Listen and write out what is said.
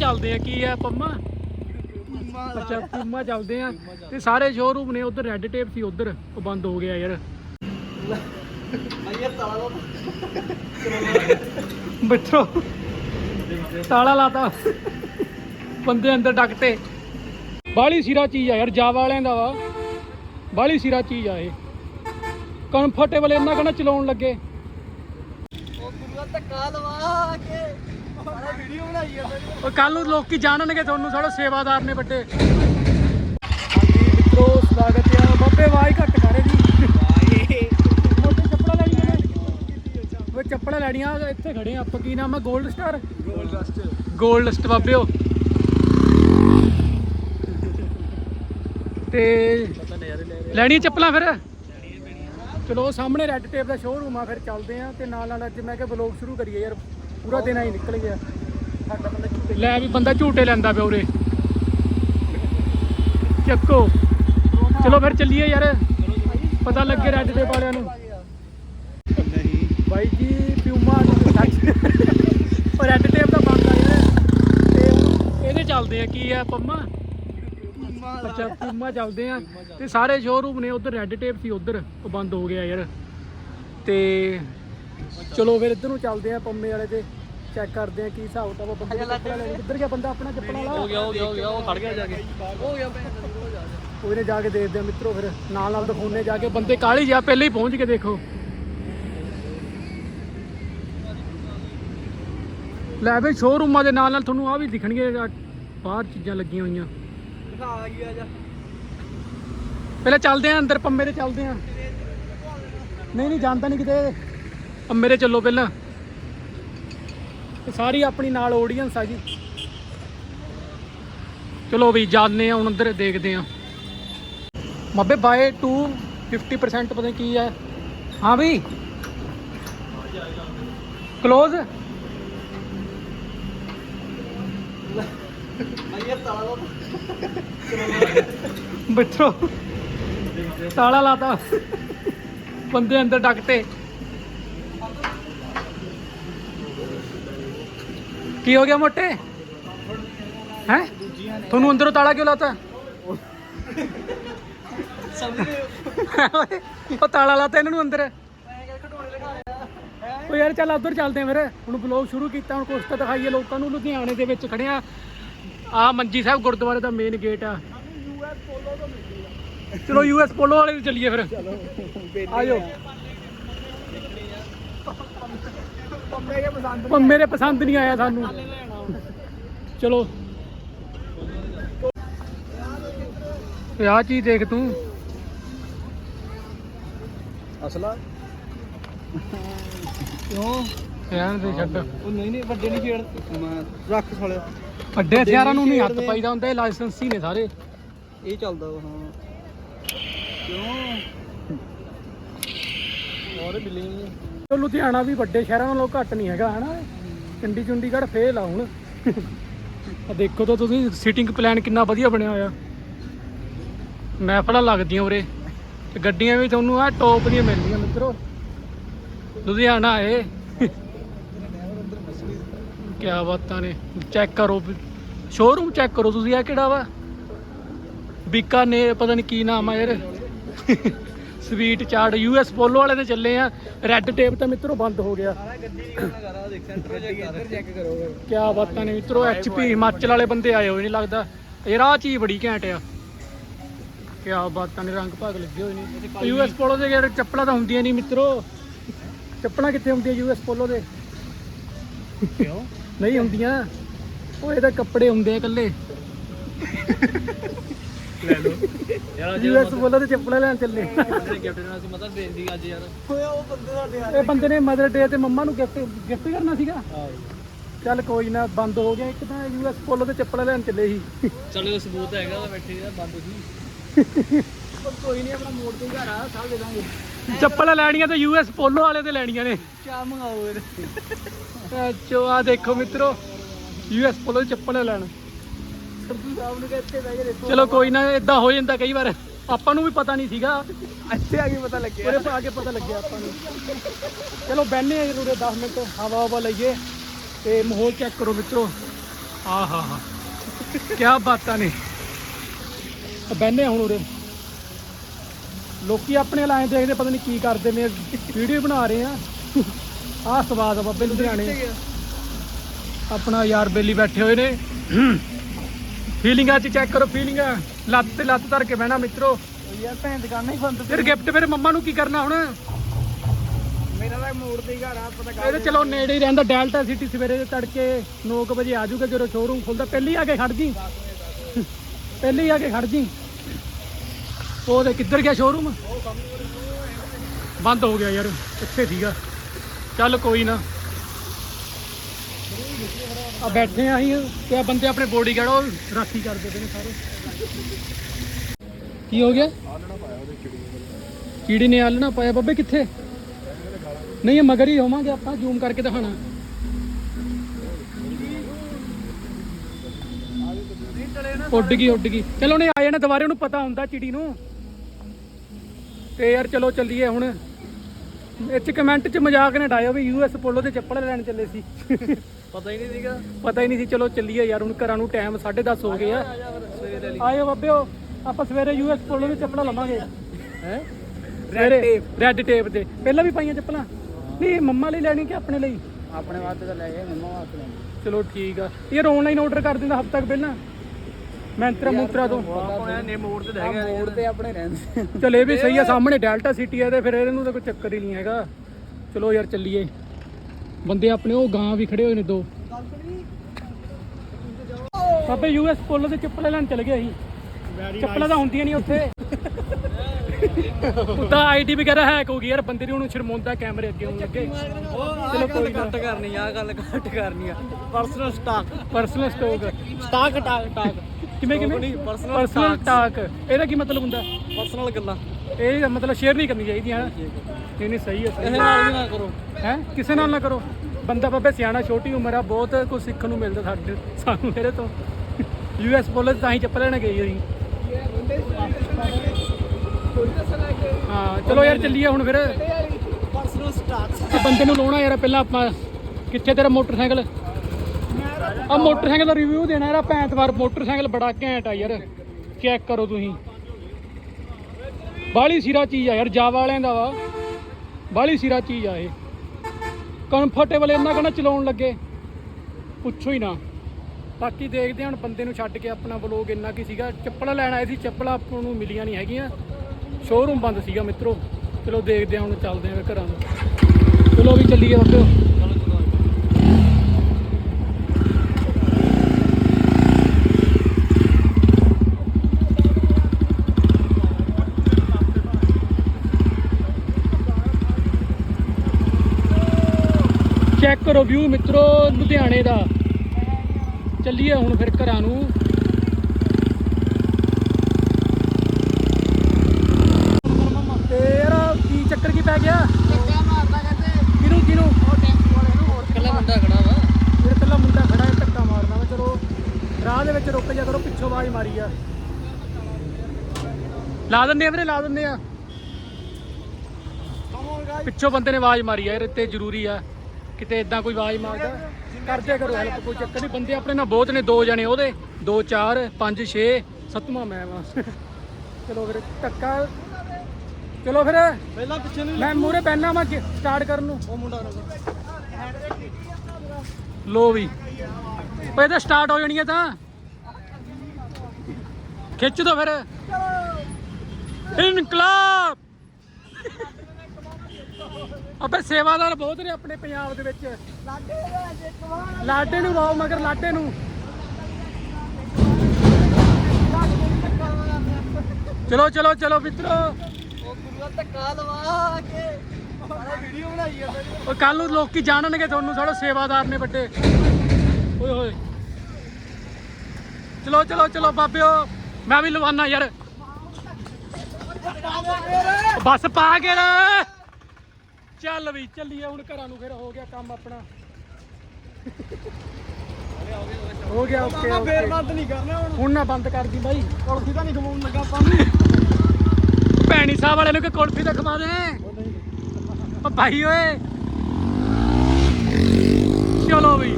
ਚੱਲਦੇ ਆ ਕੀ ਆ ਪੰਮਾ? ਅੱਛਾ ਪੰਮਾ ਚੱਲਦੇ ਆ। ਤੇ ਸਾਰੇ ਸ਼ੋਰੂਮ ਨੇ ਉਧਰ ਰੈੱਡ ਟੇਪ ਸੀ ਉਧਰ ਉਹ ਬੰਦ ਹੋ ਗਿਆ ਯਾਰ। ਬੱਚੋ ਤਾਲਾ ਲਾਤਾ। ਬੰਦੇ ਅੰਦਰ ਡੱਕਤੇ। ਬਾਲੀ ਸਿਰਾ ਚੀਜ਼ ਆ ਯਾਰ ਜਾਵਾ ਵਾਲਿਆਂ ਦਾ ਵਾ। ਬਾਲੀ ਸਿਰਾ ਚੀਜ਼ ਆ ਇਹ। ਕੰਫਰਟੇਬਲ ਇੰਨਾ ਕਹਣਾ ਚਲਾਉਣ ਲੱਗੇ? ਉਹ ਗੁਰੂਆ ਧੱਕਾ ਲਵਾ ਕੇ। ਉਹ ਕੱਲ ਨੂੰ ਲੋਕੀ ਜਾਣਨਗੇ ਤੁਹਾਨੂੰ ਸਾਡਾ ਸੇਵਾਦਾਰ ਨੇ ਵੱਡੇ। ਹਾਂਜੀ ਮਿੱਤਰੋ ਸਵਾਗਤ ਹੈ। ਬਾਬੇ ਆਵਾਜ਼ ਘੱਟ ਕਰੇ ਜੀ। ਮੋਟੇ ਚੱਪਲਾਂ ਲੈਣੀਆਂ ਨੇ ਉਹ ਚੱਪਲਾਂ ਲੈਣੀਆਂ ਇੱਥੇ ਖੜੇ ਆ ਆਪਾਂ ਕੀ ਨਾਮ ਹੈ 골ਡ ਸਟਾਰ ਗੋਲ ਰਸਟ 골ਡ ਲਿਸਟ ਬਾਬਿਓ। ਤੇ ਲੈਣੀ ਚੱਪਲਾਂ ਫਿਰ? ਚਲੋ ਸਾਹਮਣੇ ਰੈੱਡ ਟੇਪ ਦਾ ਸ਼ੋਰੂਮ ਆ ਫਿਰ ਚੱਲਦੇ ਆ ਤੇ ਨਾਲ ਨਾਲ ਅੱਜ ਮੈਂ ਕਿਹਾ ਵਲੌਗ ਸ਼ੁਰੂ ਕਰੀਏ ਯਾਰ। ਪੂਰਾ ਦਿਨ ਆਈ ਨਿਕਲ ਗਿਆ। ਸਾਡਾ ਬੰਦਾ ਝੂਟੇ ਲੈ ਵੀ ਬੰਦਾ ਝੂਟੇ ਲੈਂਦਾ ਪਿਆ ਉਰੇ। ਚੱਕੋ। ਚਲੋ ਫਿਰ ਚੱਲੀਏ ਯਾਰ। ਪਤਾ ਲੱਗੇ ਰੈੱਡ ਟੇਪ ਵਾਲਿਆਂ ਨੂੰ। ਨਹੀਂ ਬਾਈ ਜੀ ਪਿਊਮਾ ਉਹ ਰੈੱਡ ਟੇਪ ਦਾ ਬੰਦ ਆ ਯਾਰ ਤੇ ਇਹਦੇ ਚੱਲਦੇ ਆ ਕੀ ਆ ਪੰਮਾ? ਅੱਛਾ ਪਿਊਮਾ ਚੱਲਦੇ ਆ। ਤੇ ਸਾਰੇ ਸ਼ੋਰੂਮ ਨੇ ਉਧਰ ਰੈੱਡ ਟੇਪ ਸੀ ਉਧਰ ਉਹ ਬੰਦ ਹੋ ਗਿਆ ਯਾਰ। ਤੇ ਚਲੋ ਫਿਰ ਇੱਧਰ ਨੂੰ ਚੱਲਦੇ ਆ ਪੰਮੇ ਵਾਲੇ ਤੇ ਚੈੱਕ ਕਰਦੇ ਆ ਕੀ ਹਿਸਾਬ ਕਿਤਾਬ ਆ ਬੰਦੇ ਦਾ ਲੈਣੀ ਕਿੱਧਰ ਗਿਆ ਬੰਦਾ ਆਪਣਾ ਚੱਪਲਾਂ ਵਾਲਾ? ਹੋ ਗਿਆ ਹੋ ਗਿਆ ਹੋ ਗਿਆ ਉਹ ਖੜ ਗਿਆ ਜਾ ਕੇ। ਹੋ ਗਿਆ ਭੈਣ ਦਾ ਹੋ ਜਾ ਉਹਨੇ ਜਾ ਕੇ ਦੇਖਦੇ ਆ ਮਿੱਤਰੋ ਫਿਰ। ਨਾਲ ਨਾਲ ਦਿਖਾਉਣੇ ਜਾ ਕੇ। ਬੰਦੇ ਕਾਲੀ ਜਾ ਪਹਿਲੇ ਹੀ ਪਹੁੰਚ ਕੇ ਦੇਖੋ। ਲੈ ਬਈ ਸ਼ੋਰੂਮਾਂ ਦੇ ਨਾਲ ਨਾਲ ਤੁਹਾਨੂੰ ਆ ਵੀ ਦਿਖਣਗੇ ਬਾਹਰ ਚੀਜ਼ਾਂ ਲੱਗੀਆਂ ਹੋਈਆਂ। ਦਿਖਾ ਆ ਗਿਆ ਜਾ। ਪਹਿਲਾਂ ਚੱਲਦੇ ਆ ਅੰਦਰ ਪੰਮੇ ਦੇ ਚੱਲਦੇ ਆ ਨਹੀਂ ਨਹੀਂ ਜਾਂਦਾ ਨਹੀਂ ਕਿਤੇ। ਪੰਮੇ ਦੇ ਚੱਲੋ ਪਹਿਲਾਂ। ਸਾਰੀ ਆਪਣੀ ਨਾਲ ਆਡੀਅנס ਆ ਜੀ। ਚਲੋ ਵੀ ਜਾਂਦੇ ਆ ਹੁਣ ਅੰਦਰ ਦੇਖਦੇ ਆ ਮੱਬੇ ਬਾਏ 2 50% ਪਤਾ ਕੀ ਹੈ। ਹਾਂ ਵੀ। ਕਲੋਜ਼ ਆਈਏ ਤਾਲਾ ਬੱਚੋ ਤਾਲਾ ਲਾਤਾ। ਬੰਦੇ ਅੰਦਰ ਡੱਕਤੇ ਕੀ ਹੋ ਗਿਆ ਮੋਟੇ? ਹੈ? ਤੁਹਾਨੂੰ ਅੰਦਰੋਂ ਤਾਲਾ ਕਿਉਂ ਲਾਤਾ? ਉਹ ਤਾਲਾ ਲਾਤਾ ਇਹਨਾਂ ਨੂੰ ਅੰਦਰ। ਉਹ ਯਾਰ ਚੱਲ ਉਧਰ ਚੱਲਦੇ ਆ ਫਿਰ। ਹੁਣ ਬਲੌਗ ਸ਼ੁਰੂ ਕੀਤਾ ਹੁਣ ਕੁਛ ਤਾਂ ਦਿਖਾਈਏ ਲੋਕਾਂ ਨੂੰ। ਲੁਧਿਆਣੇ ਦੇ ਵਿੱਚ ਖੜੇ ਆ ਆ ਮੰਜੀ ਸਾਹਿਬ ਗੁਰਦੁਆਰੇ ਦਾ ਮੇਨ ਗੇਟ ਆ। ਚਲੋ ਯੂਐਸ ਪੋਲੋ ਵਾਲੇ ਨੂੰ ਚੱਲੀਏ ਫਿਰ। ਚਲੋ। ਆਜੋ। ਪੰਮੇ ਕੇ ਪਸੰਦ ਪਰ ਮੇਰੇ ਪਸੰਦ ਨਹੀਂ ਆਇਆ ਸਾਨੂੰ। ਚਲੋ। ਇਹ ਆ ਚੀਜ਼ ਦੇਖ ਤੂੰ। ਅਸਲਾ? ਕਿਉਂ? ਰਹਿਣ ਦੇ ਛੱਡ। ਉਹ ਨਹੀਂ ਨਹੀਂ ਵੱਡੇ ਨਹੀਂ ਖੇਡ। ਮੈਂ ਰੱਖ ਸਾਲੇ ਵੱਡੇ ਹਥਿਆਰਾਂ ਨੂੰ ਨਹੀਂ ਹੱਥ ਪਾਈਦਾ ਹੁੰਦਾ ਇਹ ਲਾਇਸੈਂਸੀ ਨੇ ਸਾਰੇ। ਇਹ ਚੱਲਦਾ ਵਾ ਹਾਂ। ਕਿਉਂ? ਹੋਰ ਬਿਲਿੰਗ ਤੇ ਲੁਧਿਆਣਾ ਵੀ ਵੱਡੇ ਸ਼ਹਿਰਾਂ ਨਾਲੋਂ ਘੱਟ ਨਹੀਂ ਹੈਗਾ, ਹਨਾ? ਚੰਡੀ ਚੰਡੀਗੜ੍ਹ ਫੇਲ ਆ ਹੁਣ। ਆ ਦੇਖੋ ਤਾਂ ਤੁਸੀਂ ਸੀਟਿੰਗ ਪਲਾਨ ਕਿੰਨਾ ਵਧੀਆ ਬਣਿਆ ਹੋਇਆ। ਮਹਿਫਲਾਂ ਲੱਗਦੀਆਂ ਉਰੇ। ਤੇ ਗੱਡੀਆਂ ਵੀ ਤੁਹਾਨੂੰ ਆ ਟੌਪ ਦੀਆਂ ਮਿਲਦੀਆਂ, ਮਿੱਤਰੋ। ਲੁਧਿਆਣਾ ਏ। ਕੀ ਬਾਤਾਂ ਨੇ। ਚੈੱਕ ਕਰੋ। ਸ਼ੋਰੂਮ ਚੈੱਕ ਕਰੋ ਤੁਸੀਂ ਆ ਕਿਹੜਾ ਵਾ? ਬੀਕਾਨੇਰ, ਪਤਾ ਨਹੀਂ ਕੀ ਨਾਮ ਆ ਯਾਰ। ਸਵੀਟ ਚਾਰਟ ਯੂਐਸ ਪੋਲੋ ਵਾਲੇ ਦੇ ਚੱਲੇ ਆ। ਰੈੱਡ ਟੇਪ ਤਾਂ ਮਿੱਤਰੋ ਬੰਦ ਹੋ ਗਿਆ। ਕਿਆ ਬਾਤਾਂ ਨੇ ਮਿੱਤਰੋ ਐਚਪੀ ਹਿਮਾਚਲ ਵਾਲੇ ਬੰਦੇ ਆਏ ਹੋਏ ਨਹੀਂ ਲੱਗਦਾ। ਯਾਰ ਆਹ ਚੀਜ਼ ਬੜੀ ਘੈਂਟ ਆ। ਕਿਆ ਬਾਤਾਂ ਨੇ ਰੰਗ ਭਾਗ ਲੱਗੇ ਹੋਏ ਨੇ। ਯੂਐਸ ਪੋਲੋ ਦੇ ਯਾਰ ਚੱਪਲਾਂ ਤਾਂ ਹੁੰਦੀਆਂ ਨਹੀਂ ਮਿੱਤਰੋ। ਚੱਪਲਾਂ ਕਿੱਥੇ ਹੁੰਦੀਆਂ ਯੂਐਸ ਪੋਲੋ ਦੇ? ਕਿਉਂ? ਨਹੀਂ ਹੁੰਦੀਆਂ। ਉਹ ਇਹਦਾ ਕੱਪੜੇ ਹੁੰਦੇ ਆ ਇਕੱਲੇ। ਲੈ ਲਓ। ਯਾਰ ਯੂਐਸ ਪੋਲੋ ਦੇ ਚੱਪਲਾਂ ਲੈਣ ਚੱਲੇ। ਗਿਫਟ ਦੇਣਾ ਸੀ ਮਤਲਬ ਦੇਣ ਦੀ ਅੱਜ ਯਾਰ। ਓਏ ਉਹ ਬੰਦੇ ਸਾਡੇ ਇਹ ਬੰਦੇ ਨੇ ਮਦਰ ਡੇ ਤੇ ਮੰਮਾ ਨੂੰ ਗਿਫਟ ਗਿਫਟ ਕਰਨਾ ਸੀਗਾ। ਹਾਂ ਚੱਲ ਕੋਈ ਨਾ ਬੰਦ ਹੋ ਗਿਆ ਇੱਕ ਤਾਂ ਯੂਐਸ ਪੋਲੋ ਦੇ ਚੱਪਲਾਂ ਲੈਣ ਚੱਲੇ ਸੀ। ਚਲੋ ਸਬੂਤ ਹੈਗਾ ਤਾਂ ਬੈਠੇ ਆ ਬੰਦ ਸੀ ਕੋਈ ਨਹੀਂ ਆਪਣਾ ਮੋੜ ਤੋਂ ਘਰ ਆ ਸਾਲ ਦੇ ਦਾਂਗੇ। ਚੱਪਲਾਂ ਲੈਣੀਆਂ ਤਾਂ ਯੂਐਸ ਪੋਲੋ ਵਾਲੇ ਤੇ ਲੈਣੀਆਂ ਨੇ। ਕਿਆ ਮੰਗਾਓ ਫਿਰ? ਚੋ ਆ ਦੇਖੋ ਮਿੱਤਰੋ ਯੂਐਸ ਪੋਲੋ ਦੀ ਚੱਪਲ ਲੈਣ। ਸਬਜ਼ੀ ਸਾਹਿਬ ਨੂੰ ਕਹਿੰਦੇ ਬਹਿ ਕੇ ਦੇਖੋ ਚਲੋ ਕੋਈ ਨਾ ਇਦਾਂ ਹੋ ਜਾਂਦਾ ਕਈ ਵਾਰ। ਆਪਾਂ ਨੂੰ ਵੀ ਪਤਾ ਨਹੀਂ ਸੀਗਾ। ਇੱਥੇ ਆ ਕੇ ਪਤਾ ਲੱਗਿਆ। ਉਹਦੇ ਆ ਕੇ ਪਤਾ ਲੱਗਿਆ ਆਪਾਂ ਨੂੰ। ਚਲੋ ਬੈਠਨੇ ਆ ਜਰੂਰ 10 ਮਿੰਟ ਹਵਾ ਹਵਾ ਲਈਏ ਤੇ ਮਾਹੌਲ ਚੈੱਕ ਕਰੋ ਮਿੱਤਰੋ। ਆਹਾ ਹਾ ਕੀ ਬਾਤਾਂ ਨੇ। ਬੈਨੇ ਹੁਣ ਉਰੇ। ਲੋਕੀ ਆਪਣੇ ਲਾਏ ਦੇਖਦੇ ਪਤਾ ਨਹੀਂ ਕੀ ਕਰਦੇ ਨੇ। ਵੀਡੀਓ ਬਣਾ ਰਹੇ ਆ। ਆਹ ਸਵਾਦ ਆ ਬੱਬੇ ਲੁਧਿਆਣੇ। ਆਪਣਾ ਯਾਰ ਬੇਲੀ ਬੈਠੇ ਹੋਏ ਨੇ। ਫੀਲਿੰਗਾਂ ਚ ਚੈੱਕ ਕਰੋ ਫੀਲਿੰਗਾਂ ਲੱਤ ਤੇ ਲੱਤ ਧਰ ਕੇ ਬਹਿਣਾ ਮਿੱਤਰੋ। ਯਾਰ ਭੈਣ ਦੁਕਾਨਾਂ ਹੀ ਬੰਦ ਫਿਰ ਗਿਫਟ ਫਿਰ ਮੰਮਾ ਨੂੰ ਕੀ ਕਰਨਾ ਹੁਣ? ਮੇਰਾ ਤਾਂ ਤੇ ਹੀ ਘਰ ਆ ਪਤਾ ਇਹ ਤਾਂ ਚਲੋ ਨੇੜੇ ਹੀ ਰਹਿੰਦਾ ਡੈਲਟਾ ਸਿਟੀ ਸਵੇਰੇ ਤੜਕੇ 9 ਵਜੇ ਆ ਜਾਊਗਾ ਜਦੋਂ ਸ਼ੋਰੂਮ ਖੁੱਲਦਾ ਪਹਿਲੀ ਆ ਕੇ ਖੜ ਜੀ। ਪਹਿਲੀ ਆ ਕੇ ਖੜ ਜੀ। ਉਹ ਤੇ ਕਿੱਧਰ ਗਿਆ ਸ਼ੋਰੂਮ ਬੰਦ ਹੋ ਗਿਆ ਯਾਰ ਕਿੱਥੇ ਸੀਗਾ। ਚੱਲ ਕੋਈ ਨਾ। ਆ ਬੈਠੇ ਆ ਅਸੀਂ ਤੇ ਆ ਬੰਦੇ ਆਪਣੇ ਬੋਡੀਗਾਰਡ ਉਹ ਰਾਖੀ ਕਰਦੇ ਪਏ ਨੇ ਸਾਰੇ। ਕੀ ਹੋ ਗਿਆ? ਕੀੜੀ ਨੇ ਆਲਣਾ ਪਾਇਆ। ਬੱਬੇ, ਕਿੱਥੇ? ਨਹੀਂ, ਇਹ ਮਗਰ ਹੀ ਹੋਵਾਂਗੇ ਆਪਾਂ ਜ਼ੂਮ ਕਰਕੇ ਦਿਖਾਣਾ ਉੱਡ ਗਈ ਉੱਡ ਗਈ। ਚਲੋ, ਉਹਨੇ ਆ ਜਾਣਾ ਦੁਬਾਰੇ, ਉਹਨੂੰ ਪਤਾ ਹੁੰਦਾ ਚਿੜੀ ਨੂੰ। ਤੇ ਯਾਰ, ਚਲੋ, ਚੱਲੀਏ ਹੁਣ। ਇਹ ਚ ਕਮੈਂਟ ਚ ਮਜ਼ਾਕ ਨੇ ਡਾਇਓ ਵੀ ਯੂਐਸ ਪੋਲੋ ਤੇ ਚੱਪਲ ਲੈਣ ਚੱਲੇ ਸੀ। ਪਤਾ ਹੀ ਨਹੀਂ ਸੀਗਾ। ਪਤਾ ਹੀ ਨਹੀਂ ਸੀ ਚਲੋ ਚੱਲੀਏ ਯਾਰ ਹੁਣ ਘਰਾਂ ਨੂੰ ਟਾਈਮ 10:30 ਹੋ ਗਏ ਆ। ਸਵੇਰੇ ਲਈ। ਆਇਓ ਬੱਬਿਓ ਆਪਾਂ ਸਵੇਰੇ ਯੂਐਸ ਪੋਲੋ ਦੇ ਚੱਪਲਾਂ ਲਵਾਂਗੇ। ਹੈ? ਰੈੱਡ ਟੇਪ ਤੇ ਪਹਿਲਾਂ ਵੀ ਪਾਈਆਂ ਚੱਪਲਾਂ? ਨਹੀਂ ਮੰਮਾ ਲਈ ਲੈਣੀ ਕਿ ਆਪਣੇ ਲਈ? ਆਪਣੇ ਵਾਸਤੇ ਤਾਂ ਲੈ ਗਏ ਮੰਮਾ ਵਾਸਤੇ ਚਲੋ ਠੀਕ ਆ। ਯਾਰ ਆਨਲਾਈਨ ਆਰਡਰ ਕਰ ਦਿੰਦਾ ਹਫ਼ਤਾ ਕੁ ਪਹਿਲਾਂ। ਮੈਂਤਰਾ ਮੁੰਤਰਾ ਤੋਂ। ਆਪਣੇ ਨੇ ਮੋੜ ਤੇ ਲੈ ਗਏ ਮੋੜ ਤੇ ਆਪਣੇ ਰਹਿੰਦੇ ਚਲ ਇਹ ਵੀ ਸਹੀ ਆ ਸਾਹਮਣੇ ਡੈਲਟਾ ਸਿਟੀ ਆ ਤੇ ਫਿਰ ਇਹਨੂੰ ਤਾਂ ਕੋਈ ਚੱਕਰ ਹੀ ਨਹੀਂ ਹੈਗਾ। ਚਲੋ ਯਾਰ ਚੱਲੀਏ। ਬੰਦੇ ਆਪਣੇ ਉਹ ਗਾਂ ਵੀ ਖੜੇ ਹੋਏ ਨੇ ਦੋ। ਬਾਬੇ ਯੂਐਸ ਪੋਲੋ ਦੇ ਚੱਪਲਾਂ ਲੈਣ ਚਲੇ ਗਏ ਅਸੀਂ। ਚੱਪਲਾਂ ਤਾਂ ਹੁੰਦੀਆਂ ਨਹੀਂ ਉੱਥੇ। ਉਦਾਂ ਆਈਡੀ ਵਗੈਰਾ ਹੈਕ ਹੋ ਗਈ ਯਾਰ ਬੰਦੇ ਨੂੰ ਹੁਣ ਸ਼ਰਮਾਉਂਦਾ ਕੈਮਰੇ ਅੱਗੇ ਹੋਣ ਲੱਗੇ। ਚਲੋ ਕੋਈ ਕੱਟ ਕਰਨੀ ਆ ਗੱਲ ਕੱਟ ਕਰਨੀ ਆ। Personal stock personal stock stock talk talk ਕਿਵੇਂ ਕਿਵੇਂ? ਪਰਸਨਲ ਟਾਕ ਇਹਦਾ ਕੀ ਮਤਲਬ ਹੁੰਦਾ? ਪਰਸਨਲ ਗੱਲਾਂ। ਇਹ ਮਤਲਬ ਸ਼ੇਅਰ ਨਹੀਂ ਕਰਨੀ ਚਾਹੀਦੀ ਹੈ। ਨਹੀਂ ਨਹੀਂ ਸਹੀ ਹੈ ਸਹੀ? ਨਾਲ ਵੀ ਨਾ ਕਰੋ। ਹੈ? ਕਿਸੇ ਨਾਲ ਨਾ ਕਰੋ। ਬੰਦਾ ਬਾਬੇ ਸਿਆਣਾ ਛੋਟੀ ਉਮਰ ਆ ਬਹੁਤ ਕੁਝ ਸਿੱਖਣ ਨੂੰ ਮਿਲਦਾ ਸਾਡੇ ਸਾਨੂੰ ਮੇਰੇ ਤੋਂ। ਯੂਐਸ ਪੁਲਿਸ ਤਾਂ ਹੀ ਚੱਪਲ ਲੈਣ ਗਈ ਅਸੀਂ। ਹਾਂ ਚਲੋ ਯਾਰ ਚੱਲੀਏ ਹੁਣ ਫਿਰ। ਪਰਸਨਲ ਬੰਦੇ ਨੂੰ ਲਾਉਣਾ ਯਾਰ ਪਹਿਲਾਂ ਆਪਾਂ। ਕਿੱਥੇ ਤੇਰਾ ਮੋਟਰਸਾਈਕਲ? ਆ ਮੋਟਰਸਾਈਕਲ ਦਾ ਰਿਵਿਊ ਦੇਣਾ ਯਾਰ ਆਪਾਂ ਐਤਵਾਰ ਮੋਟਰਸਾਈਕਲ ਬੜਾ ਘੈਂਟ ਆ ਯਾਰ। ਚੈੱਕ ਕਰੋ ਤੁਸੀਂ। ਬਾਹਲੀ ਸਿਰਾ ਚੀਜ਼ ਆ ਯਾਰ ਜਾਵਾ ਵਾਲਿਆਂ ਦਾ ਵਾ। ਬਾਹਲੀ ਸਿਰਾ ਚੀਜ਼ ਆ ਇਹ। ਕੰਫਰਟੇਬਲ ਇੰਨਾ ਕਹਿੰਦਾ ਚਲਾਉਣ ਲੱਗੇ। ਪੁੱਛੋ ਹੀ ਨਾ। ਬਾਕੀ ਦੇਖਦੇ ਹਾਂ ਹੁਣ ਬੰਦੇ ਨੂੰ ਛੱਡ ਕੇ ਆਪਣਾ ਵਲੋਗ ਇੰਨਾ ਕੀ ਸੀਗਾ। ਚੱਪਲਾਂ ਲੈਣ ਆਏ ਸੀ, ਚੱਪਲਾਂ ਆਪਾਂ ਨੂੰ ਮਿਲੀਆਂ ਨਹੀਂ ਹੈਗੀਆਂ। ਸ਼ੋਰੂਮ ਬੰਦ ਸੀਗਾ ਮਿੱਤਰੋ। ਚਲੋ ਦੇਖਦੇ ਹਾਂ ਹੁਣ ਚੱਲਦੇ ਹਾਂ ਫਿਰ ਘਰਾਂ ਨੂੰ। ਚਲੋ ਵੀ ਚੱਲੀਏ ਬੱਬਿਓ ਚੈੱਕ ਕਰੋ ਵਿਊ ਮਿੱਤਰੋ ਲੁਧਿਆਣੇ ਦਾ। ਚੱਲੀਏ ਹੁਣ ਫਿਰ ਘਰਾਂ ਨੂੰ। ਤੇ ਯਾਰ ਕੀ ਚੱਕਰ ਕੀ ਪੈ ਗਿਆ? ਟੱਕਾ ਮਾਰਦਾ ਕਹਿੰਦੇ। ਕਿਹਨੂੰ ਕਿਹਨੂੰ ਉਹ ਟੈਂਪੂ ਵਾਲੇ ਨੂੰ ਹੋਰ ਕੱਲਾ ਮੁੰਡਾ ਖੜਾ ਵਾ। ਮੁੰਡਾ ਹੈ ਮਾਰਦਾ ਵਾ। ਚਲੋ ਰਾਹ ਦੇ ਵਿੱਚ ਰੁਕ ਜਾ ਕਰੋ ਪਿੱਛੋਂ ਆਵਾਜ਼ ਮਾਰੀ ਆ। ਲਾ ਦਿੰਦੇ ਆ ਵੀਰੇ ਲਾ ਦਿੰਦੇ ਆ। ਪਿੱਛੋਂ ਬੰਦੇ ਨੇ ਆਵਾਜ਼ ਮਾਰੀ ਆ ਯਾਰ ਇੱਥੇ ਜ਼ਰੂਰੀ ਆ। ਕਿਤੇ ਇਦਾਂ ਕੋਈ ਆਵਾਜ਼ ਮਾਰਦਾ? ਕਰਦੇ ਕਰੋ ਹੈਲਪ ਕੋਈ ਚੱਕਰ ਨਹੀਂ। ਬੰਦੇ ਆਪਣੇ ਨਾਲ ਬਹੁਤ ਨੇ ਦੋ ਜਣੇ ਉਹਦੇ। ਦੋ ਚਾਰ ਪੰਜ ਛੇ ਸੱਤਵਾਂ ਮੈਂ ਵਾ। ਚਲੋ ਫਿਰ ਧੱਕਾ। ਚਲੋ ਫਿਰ। ਪਹਿਲਾਂ ਪਿੱਛੇ ਨੂੰ ਮੈਂ ਮੂਰੇ ਬੈਨਾ ਮੈਂ ਸਟਾਰਟ ਕਰਨ ਨੂੰ। ਉਹ ਮੁੰਡਾ ਲੋ ਵੀ। ਇਹਦਾ ਸਟਾਰਟ ਹੋ ਜਾਣੀ ਹੈ ਤਾਂ। ਖਿੱਚ ਦੋ ਫਿਰ। ਇਨਕਲਾਬ! ਅਬੇ ਸੇਵਾਦਾਰ ਬਹੁਤ ਨੇ ਆਪਣੇ ਪੰਜਾਬ ਦੇ ਵਿੱਚ। ਲਾਡੇ ਨੂੰ ਵਾਓ ਮਗਰ ਲਾਡੇ ਨੂੰ। ਚਲੋ ਚਲੋ ਚਲੋ ਮਿੱਤਰੋ। ਉਹ ਕੱਲ ਨੂੰ ਲੋਕੀ ਜਾਣਨਗੇ ਤੁਹਾਨੂੰ ਥੋੜਾ ਸੇਵਾਦਾਰ ਨੇ ਵੱਡੇ। ਓਏ ਹੋਏ। ਚਲੋ ਚਲੋ ਚਲੋ ਬਾਬਿਓ, ਮੈਂ ਵੀ ਲਵਾਨਾ ਯਾਰ। ਬਸ ਪਾ ਕੇ ਰੇ ਚੱਲ ਵੀ ਚੱਲੀਏ ਹੁਣ ਘਰਾਂ ਨੂੰ ਫਿਰ ਹੋ ਗਿਆ ਕੰਮ ਆਪਣਾ। ਹੋ ਗਿਆ ਓਕੇ ਫੇਰ ਓਕੇ। ਬੰਦ ਨਹੀਂ ਕਰਨਾ ਹੁਣ। ਹੁਣ ਨਾ ਬੰਦ ਕਰ ਦੀ ਬਾਈ। ਕੁਲਫੀ ਤਾਂ ਨਹੀਂ ਖਵਾਉਣ ਲੱਗਾ ਆਪਾਂ ਨੂੰ। ਭੈਣੀ ਸਾਹਿਬ ਵਾਲੇ ਨੂੰ ਕਿ ਕੁਲਫੀ ਤਾਂ ਖਵਾ ਦੇ। ਓ ਭਾਈ ਓਏ। ਚਲੋ ਵੀ।